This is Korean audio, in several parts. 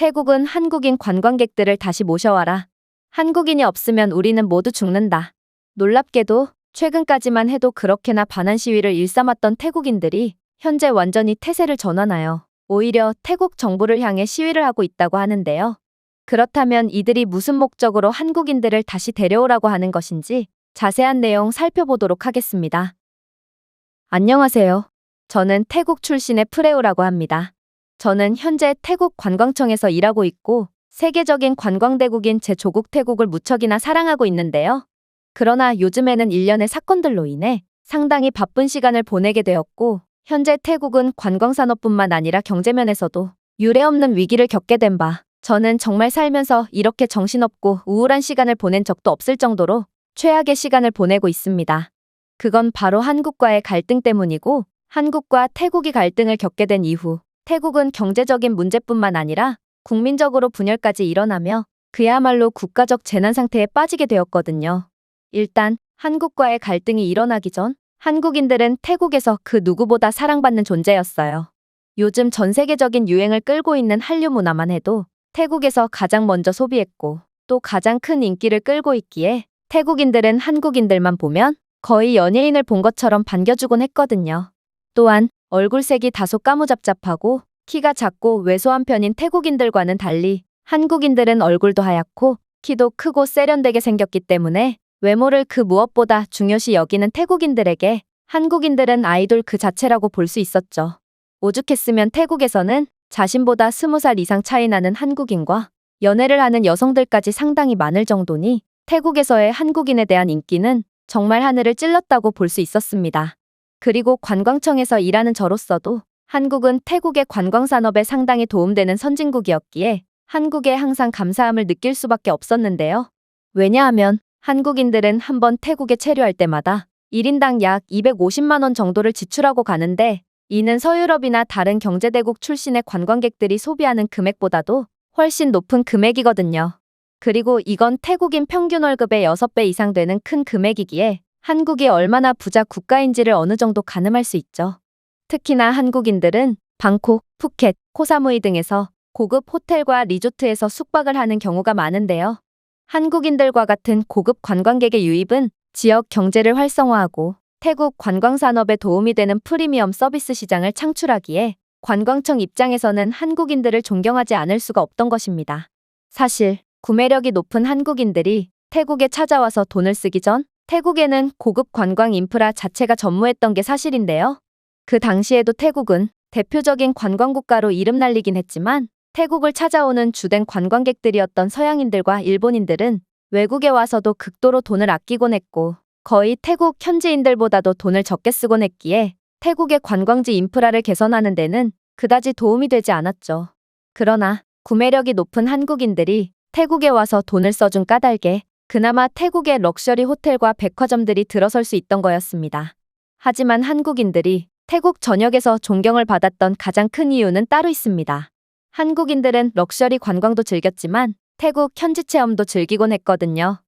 태국은 한국인 관광객들을 다시 모셔와라. 한국인이 없으면 우리는 모두 죽는다. 놀랍게도 최근까지만 해도 그렇게나 반한 시위를 일삼았던 태국인들이 현재 완전히 태세를 전환하여 오히려 태국 정부를 향해 시위를 하고 있다고 하는데요. 그렇다면 이들이 무슨 목적으로 한국인들을 다시 데려오라고 하는 것인지 자세한 내용 살펴보도록 하겠습니다. 안녕하세요. 저는 태국 출신의 프레오라고 합니다. 저는 현재 태국 관광청에서 일하고 있고 세계적인 관광대국인 제 조국 태국을 무척이나 사랑하고 있는데요. 그러나 요즘에는 일련의 사건들로 인해 상당히 바쁜 시간을 보내게 되었고 현재 태국은 관광산업뿐만 아니라 경제면에서도 유례없는 위기를 겪게 된 바 저는 정말 살면서 이렇게 정신없고 우울한 시간을 보낸 적도 없을 정도로 최악의 시간을 보내고 있습니다. 그건 바로 한국과의 갈등 때문이고 한국과 태국이 갈등을 겪게 된 이후 태국은 경제적인 문제뿐만 아니라 국민적으로 분열까지 일어나며 그야말로 국가적 재난 상태에 빠지게 되었거든요. 일단 한국과의 갈등이 일어나기 전 한국인들은 태국에서 그 누구보다 사랑받는 존재였어요. 요즘 전 세계적인 유행을 끌고 있는 한류 문화만 해도 태국에서 가장 먼저 소비했고 또 가장 큰 인기를 끌고 있기에 태국인들은 한국인들만 보면 거의 연예인을 본 것처럼 반겨주곤 했거든요. 또한 얼굴색이 다소 까무잡잡하고 키가 작고 왜소한 편인 태국인들과는 달리 한국인들은 얼굴도 하얗고 키도 크고 세련되게 생겼기 때문에 외모를 그 무엇보다 중요시 여기는 태국인들에게 한국인들은 아이돌 그 자체라고 볼 수 있었죠. 오죽했으면 태국에서는 자신보다 스무 살 이상 차이 나는 한국인과 연애를 하는 여성들까지 상당히 많을 정도니 태국에서의 한국인에 대한 인기는 정말 하늘을 찔렀다고 볼 수 있었습니다. 그리고 관광청에서 일하는 저로서도 한국은 태국의 관광산업에 상당히 도움되는 선진국이었기에 한국에 항상 감사함을 느낄 수밖에 없었는데요. 왜냐하면 한국인들은 한번 태국에 체류할 때마다 1인당 약 250만원 정도를 지출하고 가는데 이는 서유럽이나 다른 경제대국 출신의 관광객들이 소비하는 금액보다도 훨씬 높은 금액이거든요. 그리고 이건 태국인 평균 월급의 6배 이상 되는 큰 금액이기에 한국이 얼마나 부자 국가인지를 어느 정도 가늠할 수 있죠. 특히나 한국인들은 방콕, 푸켓, 코사무이 등에서 고급 호텔과 리조트에서 숙박을 하는 경우가 많은데요. 한국인들과 같은 고급 관광객의 유입은 지역 경제를 활성화하고 태국 관광산업에 도움이 되는 프리미엄 서비스 시장을 창출하기에 관광청 입장에서는 한국인들을 존경하지 않을 수가 없던 것입니다. 사실 구매력이 높은 한국인들이 태국에 찾아와서 돈을 쓰기 전 태국에는 고급 관광 인프라 자체가 전무했던 게 사실인데요. 그 당시에도 태국은 대표적인 관광국가로 이름 날리긴 했지만 태국을 찾아오는 주된 관광객들이었던 서양인들과 일본인들은 외국에 와서도 극도로 돈을 아끼곤 했고 거의 태국 현지인들보다도 돈을 적게 쓰곤 했기에 태국의 관광지 인프라를 개선하는 데는 그다지 도움이 되지 않았죠. 그러나 구매력이 높은 한국인들이 태국에 와서 돈을 써준 까닭에 그나마 태국의 럭셔리 호텔과 백화점들이 들어설 수 있던 거였습니다. 하지만 한국인들이 태국 전역에서 존경을 받았던 가장 큰 이유는 따로 있습니다. 한국인들은 럭셔리 관광도 즐겼지만 태국 현지 체험도 즐기곤 했거든요.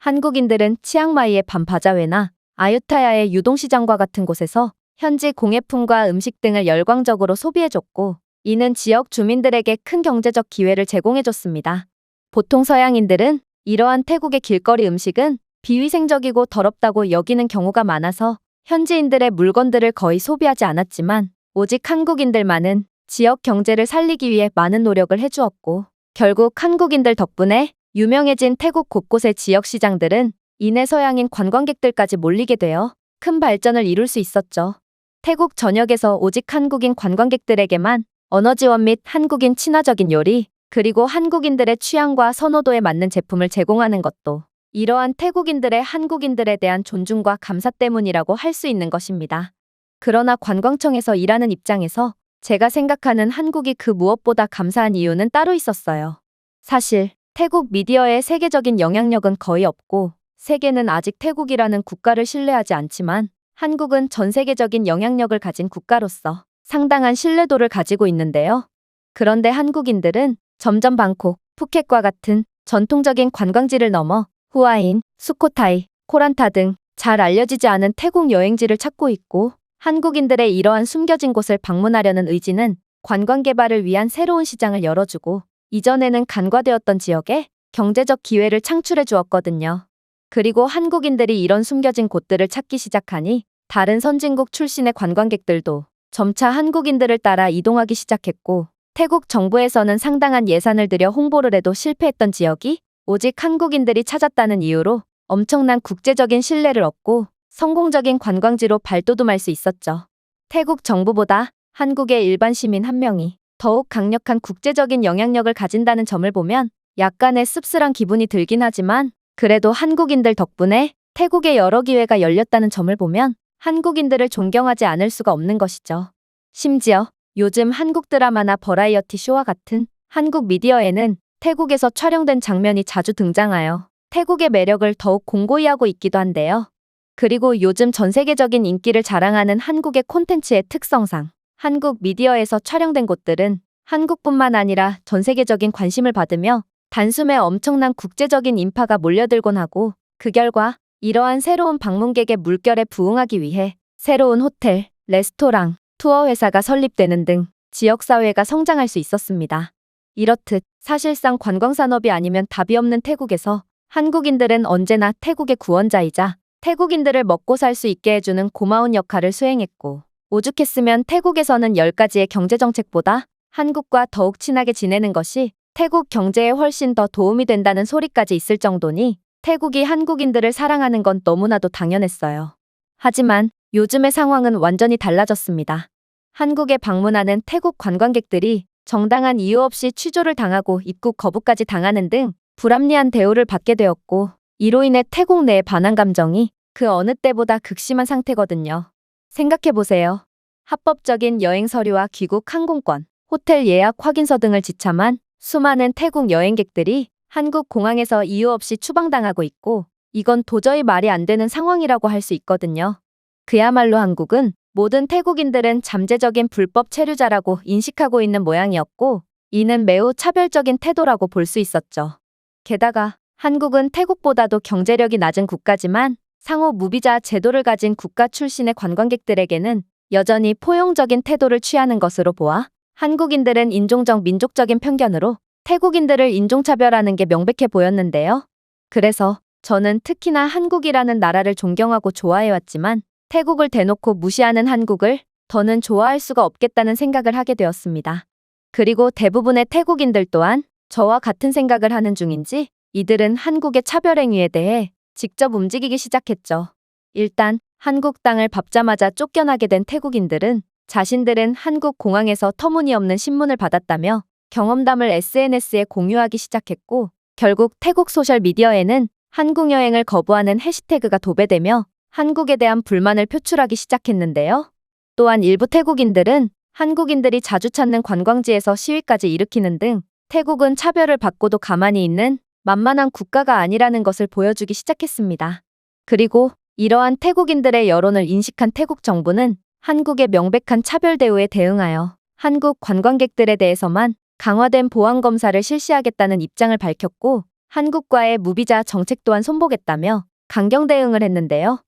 한국인들은 치앙마이의 밤바자회나 아유타야의 유동시장과 같은 곳에서 현지 공예품과 음식 등을 열광적으로 소비해줬고 이는 지역 주민들에게 큰 경제적 기회를 제공해줬습니다. 보통 서양인들은 이러한 태국의 길거리 음식은 비위생적이고 더럽다고 여기는 경우가 많아서 현지인들의 물건들을 거의 소비하지 않았지만 오직 한국인들만은 지역 경제를 살리기 위해 많은 노력을 해주었고 결국 한국인들 덕분에 유명해진 태국 곳곳의 지역 시장들은 이내 서양인 관광객들까지 몰리게 되어 큰 발전을 이룰 수 있었죠. 태국 전역에서 오직 한국인 관광객들에게만 언어 지원 및 한국인 친화적인 요리, 그리고 한국인들의 취향과 선호도에 맞는 제품을 제공하는 것도 이러한 태국인들의 한국인들에 대한 존중과 감사 때문이라고 할 수 있는 것입니다. 그러나 관광청에서 일하는 입장에서 제가 생각하는 한국이 그 무엇보다 감사한 이유는 따로 있었어요. 사실 태국 미디어의 세계적인 영향력은 거의 없고 세계는 아직 태국이라는 국가를 신뢰하지 않지만 한국은 전 세계적인 영향력을 가진 국가로서 상당한 신뢰도를 가지고 있는데요. 그런데 한국인들은 점점 방콕, 푸켓과 같은 전통적인 관광지를 넘어 후아인, 수코타이, 코란타 등 잘 알려지지 않은 태국 여행지를 찾고 있고 한국인들의 이러한 숨겨진 곳을 방문하려는 의지는 관광 개발을 위한 새로운 시장을 열어주고 이전에는 간과되었던 지역에 경제적 기회를 창출해 주었거든요. 그리고 한국인들이 이런 숨겨진 곳들을 찾기 시작하니 다른 선진국 출신의 관광객들도 점차 한국인들을 따라 이동하기 시작했고 태국 정부에서는 상당한 예산을 들여 홍보를 해도 실패했던 지역이 오직 한국인들이 찾았다는 이유로 엄청난 국제적인 신뢰를 얻고 성공적인 관광지로 발돋움할 수 있었죠. 태국 정부보다 한국의 일반 시민 한 명이 더욱 강력한 국제적인 영향력을 가진다는 점을 보면 약간의 씁쓸한 기분이 들긴 하지만 그래도 한국인들 덕분에 태국의 여러 기회가 열렸다는 점을 보면 한국인들을 존경하지 않을 수가 없는 것이죠. 심지어 요즘 한국 드라마나 버라이어티 쇼와 같은 한국 미디어에는 태국에서 촬영된 장면이 자주 등장하여 태국의 매력을 더욱 공고히 하고 있기도 한데요. 그리고 요즘 전 세계적인 인기를 자랑하는 한국의 콘텐츠의 특성상 한국 미디어에서 촬영된 곳들은 한국뿐만 아니라 전 세계적인 관심을 받으며 단숨에 엄청난 국제적인 인파가 몰려들곤 하고 그 결과 이러한 새로운 방문객의 물결에 부응하기 위해 새로운 호텔, 레스토랑, 투어 회사가 설립되는 등 지역사회가 성장할 수 있었습니다. 이렇듯 사실상 관광산업이 아니면 답이 없는 태국에서 한국인들은 언제나 태국의 구원자이자 태국인들을 먹고 살 수 있게 해주는 고마운 역할을 수행했고 오죽했으면 태국에서는 10가지의 경제정책보다 한국과 더욱 친하게 지내는 것이 태국 경제에 훨씬 더 도움이 된다는 소리까지 있을 정도니 태국이 한국인들을 사랑하는 건 너무나도 당연했어요. 하지만 요즘의 상황은 완전히 달라졌습니다. 한국에 방문하는 태국 관광객들이 정당한 이유 없이 취조를 당하고 입국 거부까지 당하는 등 불합리한 대우를 받게 되었고 이로 인해 태국 내의 반항 감정이 그 어느 때보다 극심한 상태거든요. 생각해보세요. 합법적인 여행 서류와 귀국 항공권, 호텔 예약 확인서 등을 지참한 수많은 태국 여행객들이 한국 공항에서 이유 없이 추방당하고 있고 이건 도저히 말이 안 되는 상황이라고 할 수 있거든요. 그야말로 한국은 모든 태국인들은 잠재적인 불법 체류자라고 인식하고 있는 모양이었고 이는 매우 차별적인 태도라고 볼 수 있었죠. 게다가 한국은 태국보다도 경제력이 낮은 국가지만 상호 무비자 제도를 가진 국가 출신의 관광객들에게는 여전히 포용적인 태도를 취하는 것으로 보아 한국인들은 인종적 민족적인 편견으로 태국인들을 인종차별하는 게 명백해 보였는데요. 그래서 저는 특히나 한국이라는 나라를 존경하고 좋아해왔지만 태국을 대놓고 무시하는 한국을 더는 좋아할 수가 없겠다는 생각을 하게 되었습니다. 그리고 대부분의 태국인들 또한 저와 같은 생각을 하는 중인지 이들은 한국의 차별행위에 대해 직접 움직이기 시작했죠. 일단 한국 땅을 밟자마자 쫓겨나게 된 태국인들은 자신들은 한국 공항에서 터무니없는 신문을 받았다며 경험담을 SNS에 공유하기 시작했고 결국 태국 소셜미디어에는 한국 여행을 거부하는 해시태그가 도배되며 한국에 대한 불만을 표출하기 시작했는데요. 또한 일부 태국인들은 한국인들이 자주 찾는 관광지에서 시위까지 일으키는 등 태국은 차별을 받고도 가만히 있는 만만한 국가가 아니라는 것을 보여주기 시작했습니다. 그리고 이러한 태국인들의 여론을 인식한 태국 정부는 한국의 명백한 차별 대우에 대응하여 한국 관광객들에 대해서만 강화된 보안 검사를 실시하겠다는 입장을 밝혔고 한국과의 무비자 정책 또한 손보겠다며 강경 대응을 했는데요.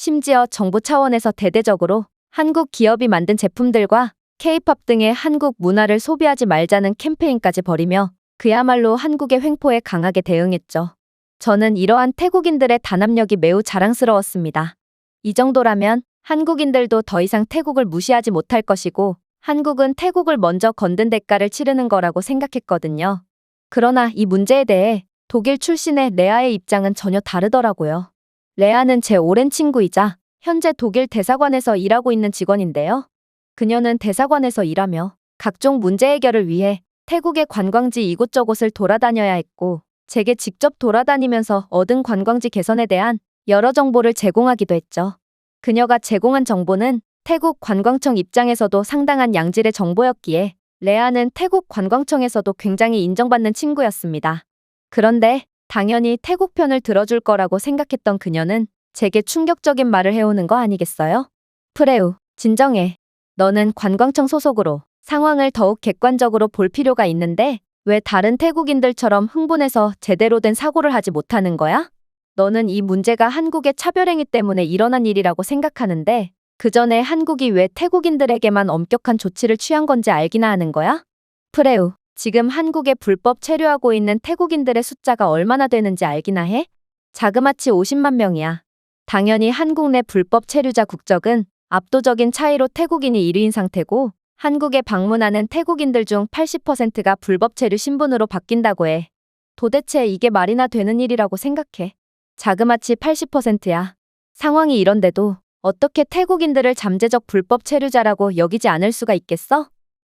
심지어 정부 차원에서 대대적으로 한국 기업이 만든 제품들과 K-팝 등의 한국 문화를 소비하지 말자는 캠페인까지 벌이며 그야말로 한국의 횡포에 강하게 대응했죠. 저는 이러한 태국인들의 단합력이 매우 자랑스러웠습니다. 이 정도라면 한국인들도 더 이상 태국을 무시하지 못할 것이고 한국은 태국을 먼저 건든 대가를 치르는 거라고 생각했거든요. 그러나 이 문제에 대해 독일 출신의 레아의 입장은 전혀 다르더라고요. 레아는 제 오랜 친구이자 현재 독일 대사관에서 일하고 있는 직원인데요. 그녀는 대사관에서 일하며 각종 문제 해결을 위해 태국의 관광지 이곳저곳을 돌아다녀야 했고 제게 직접 돌아다니면서 얻은 관광지 개선에 대한 여러 정보를 제공하기도 했죠. 그녀가 제공한 정보는 태국 관광청 입장에서도 상당한 양질의 정보였기에 레아는 태국 관광청에서도 굉장히 인정받는 친구였습니다. 그런데 당연히 태국 편을 들어줄 거라고 생각했던 그녀는 제게 충격적인 말을 해오는 거 아니겠어요? 프레우, 진정해. 너는 관광청 소속으로 상황을 더욱 객관적으로 볼 필요가 있는데 왜 다른 태국인들처럼 흥분해서 제대로 된 사고를 하지 못하는 거야? 너는 이 문제가 한국의 차별행위 때문에 일어난 일이라고 생각하는데 그 전에 한국이 왜 태국인들에게만 엄격한 조치를 취한 건지 알기나 하는 거야? 프레우, 지금 한국에 불법 체류하고 있는 태국인들의 숫자가 얼마나 되는지 알기나 해? 자그마치 50만 명이야. 당연히 한국 내 불법 체류자 국적은 압도적인 차이로 태국인이 1위인 상태고 한국에 방문하는 태국인들 중 80%가 불법 체류 신분으로 바뀐다고 해. 도대체 이게 말이나 되는 일이라고 생각해. 자그마치 80%야. 상황이 이런데도 어떻게 태국인들을 잠재적 불법 체류자라고 여기지 않을 수가 있겠어?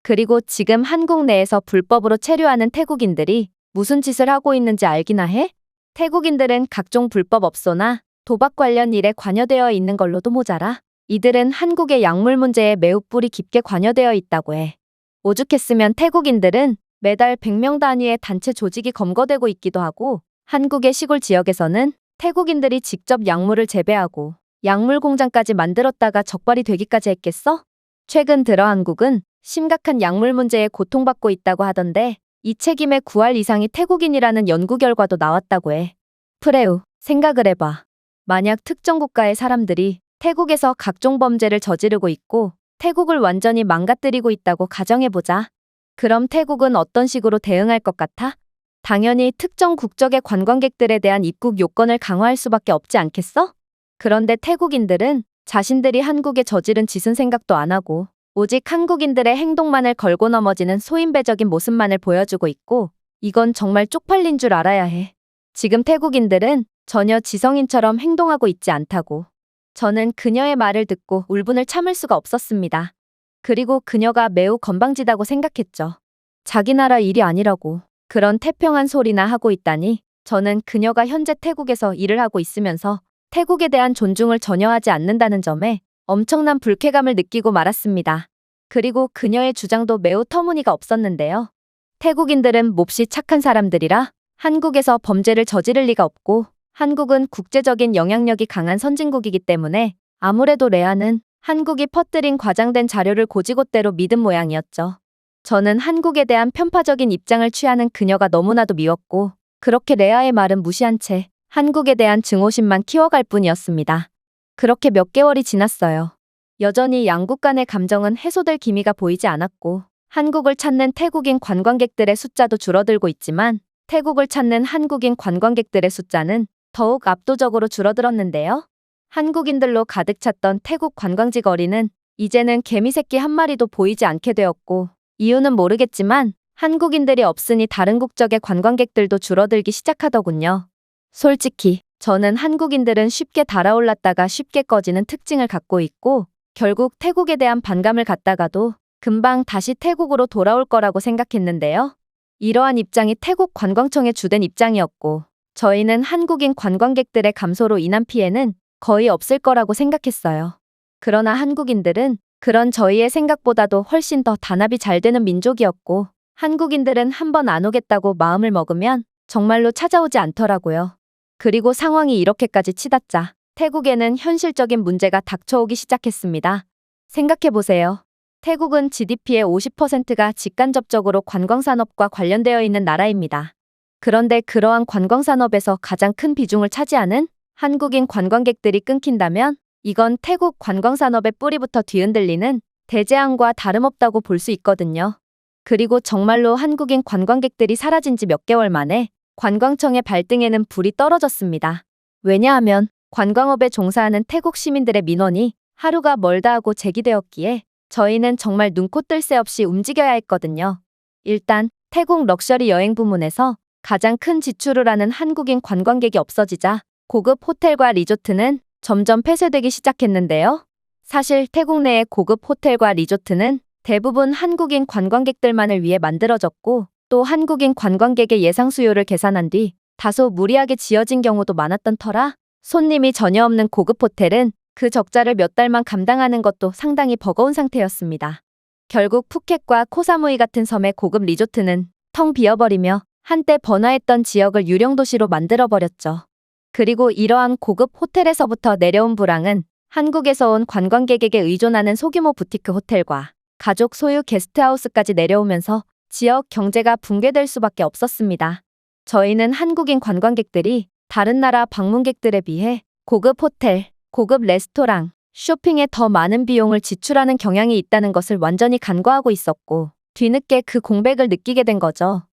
그리고 지금 한국 내에서 불법으로 체류하는 태국인들이 무슨 짓을 하고 있는지 알기나 해? 태국인들은 각종 불법 업소나 도박 관련 일에 관여되어 있는 걸로도 모자라. 이들은 한국의 약물 문제에 매우 뿌리 깊게 관여되어 있다고 해. 오죽했으면 태국인들은 매달 100명 단위의 단체 조직이 검거되고 있기도 하고 한국의 시골 지역에서는 태국인들이 직접 약물을 재배하고 약물 공장까지 만들었다가 적발이 되기까지 했겠어? 최근 들어 한국은 심각한 약물 문제에 고통받고 있다고 하던데 이 책임의 9할 이상이 태국인이라는 연구 결과도 나왔다고 해. 프레우, 생각을 해봐. 만약 특정 국가의 사람들이 태국에서 각종 범죄를 저지르고 있고 태국을 완전히 망가뜨리고 있다고 가정해보자. 그럼 태국은 어떤 식으로 대응할 것 같아? 당연히 특정 국적의 관광객들에 대한 입국 요건을 강화할 수밖에 없지 않겠어? 그런데 태국인들은 자신들이 한국에 저지른 짓은 생각도 안 하고 오직 한국인들의 행동만을 걸고 넘어지는 소인배적인 모습만을 보여주고 있고 이건 정말 쪽팔린 줄 알아야 해. 지금 태국인들은 전혀 지성인처럼 행동하고 있지 않다고. 저는 그녀의 말을 듣고 울분을 참을 수가 없었습니다. 그리고 그녀가 매우 건방지다고 생각했죠. 자기 나라 일이 아니라고 그런 태평한 소리나 하고 있다니 저는 그녀가 현재 태국에서 일을 하고 있으면서 태국에 대한 존중을 전혀 하지 않는다는 점에 엄청난 불쾌감을 느끼고 말았습니다. 그리고 그녀의 주장도 매우 터무니가 없었는데요. 태국인들은 몹시 착한 사람들이라 한국에서 범죄를 저지를 리가 없고 한국은 국제적인 영향력이 강한 선진국이기 때문에 아무래도 레아는 한국이 퍼뜨린 과장된 자료를 고지곳대로 믿은 모양이었죠. 저는 한국에 대한 편파적인 입장을 취하는 그녀가 너무나도 미웠고 그렇게 레아의 말은 무시한 채 한국에 대한 증오심만 키워갈 뿐이었습니다. 그렇게 몇 개월이 지났어요. 여전히 양국 간의 감정은 해소될 기미가 보이지 않았고 한국을 찾는 태국인 관광객들의 숫자도 줄어들고 있지만 태국을 찾는 한국인 관광객들의 숫자는 더욱 압도적으로 줄어들었는데요. 한국인들로 가득 찼던 태국 관광지 거리는 이제는 개미 새끼 한 마리도 보이지 않게 되었고 이유는 모르겠지만 한국인들이 없으니 다른 국적의 관광객들도 줄어들기 시작하더군요. 솔직히 저는 한국인들은 쉽게 달아올랐다가 쉽게 꺼지는 특징을 갖고 있고 결국 태국에 대한 반감을 갖다가도 금방 다시 태국으로 돌아올 거라고 생각했는데요. 이러한 입장이 태국 관광청의 주된 입장이었고 저희는 한국인 관광객들의 감소로 인한 피해는 거의 없을 거라고 생각했어요. 그러나 한국인들은 그런 저희의 생각보다도 훨씬 더 단합이 잘 되는 민족이었고 한국인들은 한 번 안 오겠다고 마음을 먹으면 정말로 찾아오지 않더라고요. 그리고 상황이 이렇게까지 치닫자 태국에는 현실적인 문제가 닥쳐오기 시작했습니다. 생각해보세요. 태국은 GDP의 50%가 직간접적으로 관광산업과 관련되어 있는 나라입니다. 그런데 그러한 관광산업에서 가장 큰 비중을 차지하는 한국인 관광객들이 끊긴다면 이건 태국 관광산업의 뿌리부터 뒤흔들리는 대재앙과 다름없다고 볼 수 있거든요. 그리고 정말로 한국인 관광객들이 사라진 지 몇 개월 만에 관광청의 발등에는 불이 떨어졌습니다. 왜냐하면 관광업에 종사하는 태국 시민들의 민원이 하루가 멀다 하고 제기되었기에 저희는 정말 눈코 뜰 새 없이 움직여야 했거든요. 일단 태국 럭셔리 여행 부문에서 가장 큰 지출을 하는 한국인 관광객이 없어지자 고급 호텔과 리조트는 점점 폐쇄되기 시작했는데요. 사실 태국 내의 고급 호텔과 리조트는 대부분 한국인 관광객들만을 위해 만들어졌고 또 한국인 관광객의 예상 수요를 계산한 뒤 다소 무리하게 지어진 경우도 많았던 터라 손님이 전혀 없는 고급 호텔은 그 적자를 몇 달만 감당하는 것도 상당히 버거운 상태였습니다. 결국 푸켓과 코사무이 같은 섬의 고급 리조트는 텅 비어버리며 한때 번화했던 지역을 유령도시로 만들어버렸죠. 그리고 이러한 고급 호텔에서부터 내려온 불황은 한국에서 온 관광객에게 의존하는 소규모 부티크 호텔과 가족 소유 게스트하우스까지 내려오면서 지역 경제가 붕괴될 수밖에 없었습니다. 저희는 한국인 관광객들이 다른 나라 방문객들에 비해 고급 호텔, 고급 레스토랑, 쇼핑에 더 많은 비용을 지출하는 경향이 있다는 것을 완전히 간과하고 있었고, 뒤늦게 그 공백을 느끼게 된 거죠.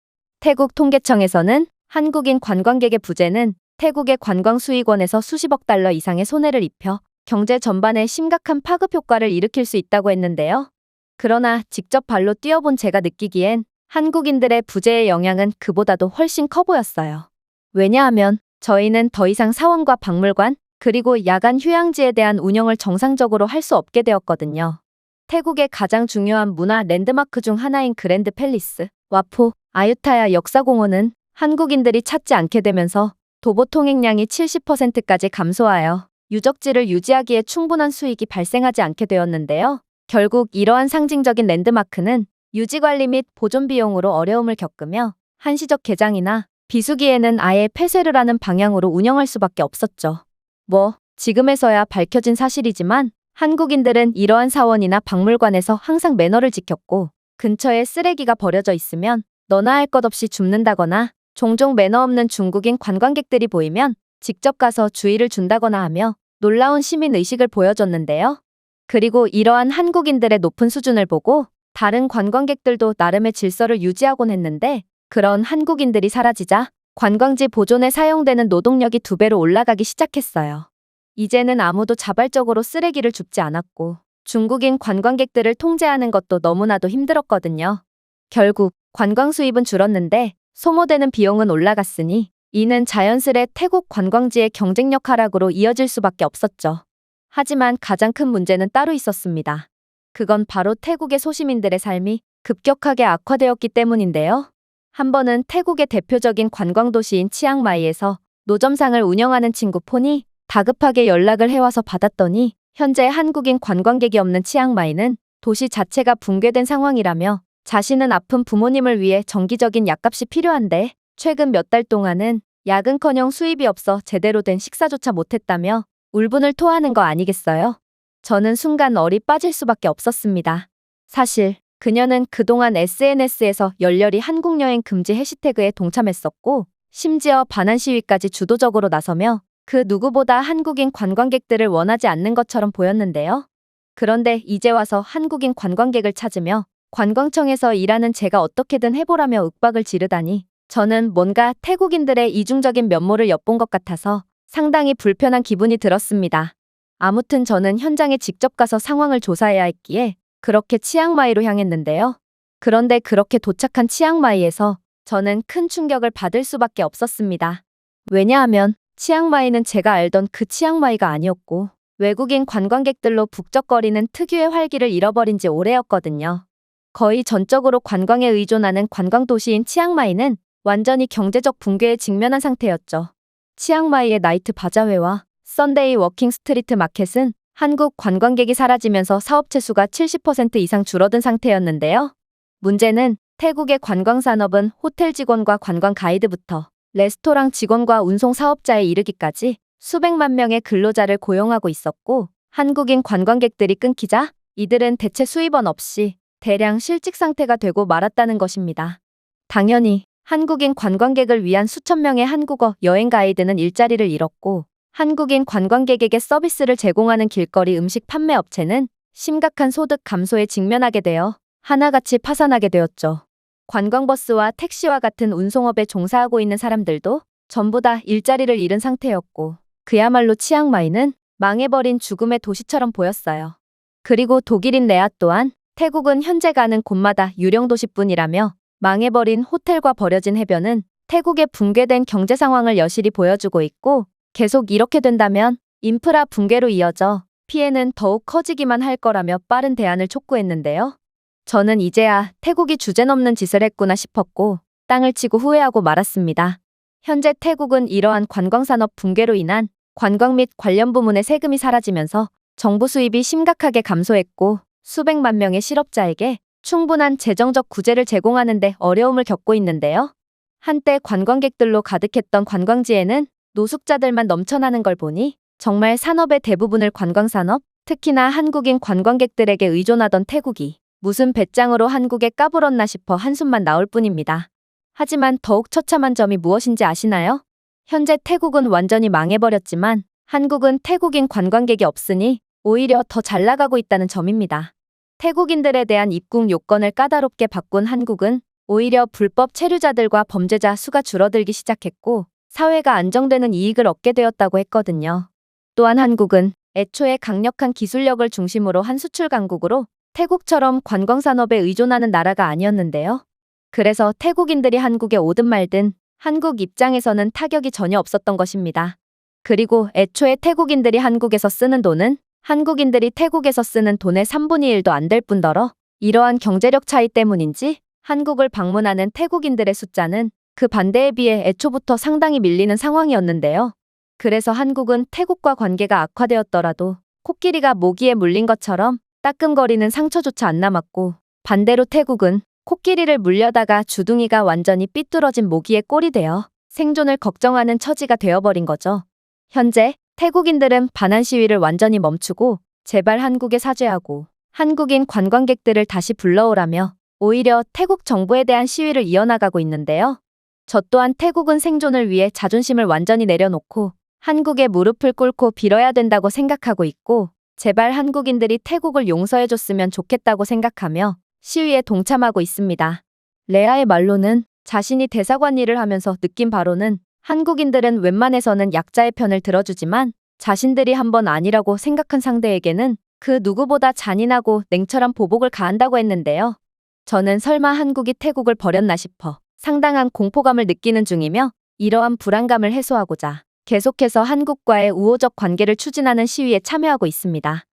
태국 통계청에서는 한국인 관광객의 부재는 태국의 관광 수익원에서 수십억 달러 이상의 손해를 입혀 경제 전반에 심각한 파급 효과를 일으킬 수 있다고 했는데요. 그러나 직접 발로 뛰어본 제가 느끼기엔 한국인들의 부재의 영향은 그보다도 훨씬 커 보였어요. 왜냐하면 저희는 더 이상 사원과 박물관, 그리고 야간 휴양지에 대한 운영을 정상적으로 할 수 없게 되었거든요. 태국의 가장 중요한 문화 랜드마크 중 하나인 그랜드 팰리스, 와포, 아유타야 역사공원은 한국인들이 찾지 않게 되면서 도보 통행량이 70%까지 감소하여 유적지를 유지하기에 충분한 수익이 발생하지 않게 되었는데요. 결국 이러한 상징적인 랜드마크는 유지관리 및 보존 비용으로 어려움을 겪으며 한시적 개장이나 비수기에는 아예 폐쇄를 하는 방향으로 운영할 수밖에 없었죠. 뭐, 지금에서야 밝혀진 사실이지만 한국인들은 이러한 사원이나 박물관에서 항상 매너를 지켰고 근처에 쓰레기가 버려져 있으면 너나 할 것 없이 줍는다거나 종종 매너 없는 중국인 관광객들이 보이면 직접 가서 주의를 준다거나 하며 놀라운 시민 의식을 보여줬는데요. 그리고 이러한 한국인들의 높은 수준을 보고 다른 관광객들도 나름의 질서를 유지하곤 했는데 그런 한국인들이 사라지자 관광지 보존에 사용되는 노동력이 두 배로 올라가기 시작했어요. 이제는 아무도 자발적으로 쓰레기를 줍지 않았고 중국인 관광객들을 통제하는 것도 너무나도 힘들었거든요. 결국 관광 수입은 줄었는데 소모되는 비용은 올라갔으니 이는 자연스레 태국 관광지의 경쟁력 하락으로 이어질 수밖에 없었죠. 하지만 가장 큰 문제는 따로 있었습니다. 그건 바로 태국의 소시민들의 삶이 급격하게 악화되었기 때문인데요. 한 번은 태국의 대표적인 관광도시인 치앙마이에서 노점상을 운영하는 친구 폰이 다급하게 연락을 해와서 받았더니 현재 한국인 관광객이 없는 치앙마이는 도시 자체가 붕괴된 상황이라며 자신은 아픈 부모님을 위해 정기적인 약값이 필요한데 최근 몇 달 동안은 약은커녕 수입이 없어 제대로 된 식사조차 못했다며 울분을 토하는 거 아니겠어요? 저는 순간 얼이 빠질 수밖에 없었습니다. 사실 그녀는 그동안 SNS에서 열렬히 한국 여행 금지 해시태그에 동참했었고 심지어 반환 시위까지 주도적으로 나서며 그 누구보다 한국인 관광객들을 원하지 않는 것처럼 보였는데요. 그런데 이제 와서 한국인 관광객을 찾으며 관광청에서 일하는 제가 어떻게든 해보라며 윽박을 지르다니 저는 뭔가 태국인들의 이중적인 면모를 엿본 것 같아서 상당히 불편한 기분이 들었습니다. 아무튼 저는 현장에 직접 가서 상황을 조사해야 했기에 그렇게 치앙마이로 향했는데요. 그런데 그렇게 도착한 치앙마이에서 저는 큰 충격을 받을 수밖에 없었습니다. 왜냐하면 치앙마이는 제가 알던 그 치앙마이가 아니었고 외국인 관광객들로 북적거리는 특유의 활기를 잃어버린 지 오래였거든요. 거의 전적으로 관광에 의존하는 관광도시인 치앙마이는 완전히 경제적 붕괴에 직면한 상태였죠. 치앙마이의 나이트 바자회와 썬데이 워킹 스트리트 마켓은 한국 관광객이 사라지면서 사업체 수가 70% 이상 줄어든 상태였는데요. 문제는 태국의 관광산업은 호텔 직원과 관광 가이드부터 레스토랑 직원과 운송 사업자에 이르기까지 수백만 명의 근로자를 고용하고 있었고 한국인 관광객들이 끊기자 이들은 대체 수입원 없이 대량 실직 상태가 되고 말았다는 것입니다. 당연히 한국인 관광객을 위한 수천 명의 한국어 여행 가이드는 일자리를 잃었고 한국인 관광객에게 서비스를 제공하는 길거리 음식 판매 업체는 심각한 소득 감소에 직면하게 되어 하나같이 파산하게 되었죠. 관광버스와 택시와 같은 운송업에 종사하고 있는 사람들도 전부 다 일자리를 잃은 상태였고 그야말로 치앙마이는 망해버린 죽음의 도시처럼 보였어요. 그리고 독일인 레아 또한 태국은 현재 가는 곳마다 유령 도시뿐이라며 망해버린 호텔과 버려진 해변은 태국의 붕괴된 경제 상황을 여실히 보여주고 있고 계속 이렇게 된다면 인프라 붕괴로 이어져 피해는 더욱 커지기만 할 거라며 빠른 대안을 촉구했는데요. 저는 이제야 태국이 주제넘는 짓을 했구나 싶었고 땅을 치고 후회하고 말았습니다. 현재 태국은 이러한 관광산업 붕괴로 인한 관광 및 관련 부문의 세금이 사라지면서 정부 수입이 심각하게 감소했고 수백만 명의 실업자에게 충분한 재정적 구제를 제공하는 데 어려움을 겪고 있는데요. 한때 관광객들로 가득했던 관광지에는 노숙자들만 넘쳐나는 걸 보니 정말 산업의 대부분을 관광산업, 특히나 한국인 관광객들에게 의존하던 태국이 무슨 배짱으로 한국에 까불었나 싶어 한숨만 나올 뿐입니다. 하지만 더욱 처참한 점이 무엇인지 아시나요? 현재 태국은 완전히 망해버렸지만 한국은 태국인 관광객이 없으니 오히려 더 잘 나가고 있다는 점입니다. 태국인들에 대한 입국 요건을 까다롭게 바꾼 한국은 오히려 불법 체류자들과 범죄자 수가 줄어들기 시작했고 사회가 안정되는 이익을 얻게 되었다고 했거든요. 또한 한국은 애초에 강력한 기술력을 중심으로 한 수출 강국으로 태국처럼 관광산업에 의존하는 나라가 아니었는데요. 그래서 태국인들이 한국에 오든 말든 한국 입장에서는 타격이 전혀 없었던 것입니다. 그리고 애초에 태국인들이 한국에서 쓰는 돈은 한국인들이 태국에서 쓰는 돈의 3분의 1도 안 될 뿐더러 이러한 경제력 차이 때문인지 한국을 방문하는 태국인들의 숫자는 그 반대에 비해 애초부터 상당히 밀리는 상황이었는데요. 그래서 한국은 태국과 관계가 악화되었더라도 코끼리가 모기에 물린 것처럼 따끔거리는 상처조차 안 남았고 반대로 태국은 코끼리를 물려다가 주둥이가 완전히 삐뚤어진 모기의 꼴이 되어 생존을 걱정하는 처지가 되어버린 거죠. 현재 태국인들은 반환 시위를 완전히 멈추고 제발 한국에 사죄하고 한국인 관광객들을 다시 불러오라며 오히려 태국 정부에 대한 시위를 이어나가고 있는데요. 저 또한 태국은 생존을 위해 자존심을 완전히 내려놓고 한국에 무릎을 꿇고 빌어야 된다고 생각하고 있고 제발 한국인들이 태국을 용서해줬으면 좋겠다고 생각하며 시위에 동참하고 있습니다. 레아의 말로는 자신이 대사관 일을 하면서 느낀 바로는 한국인들은 웬만해서는 약자의 편을 들어주지만 자신들이 한 번 아니라고 생각한 상대에게는 그 누구보다 잔인하고 냉철한 보복을 가한다고 했는데요. 저는 설마 한국이 태국을 버렸나 싶어 상당한 공포감을 느끼는 중이며 이러한 불안감을 해소하고자 계속해서 한국과의 우호적 관계를 추진하는 시위에 참여하고 있습니다.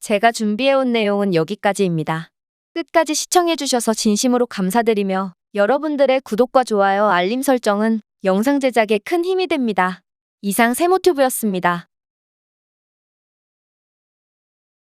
제가 준비해온 내용은 여기까지입니다. 끝까지 시청해주셔서 진심으로 감사드리며 여러분들의 구독과 좋아요, 알림 설정은 영상 제작에 큰 힘이 됩니다. 이상 세모튜브였습니다.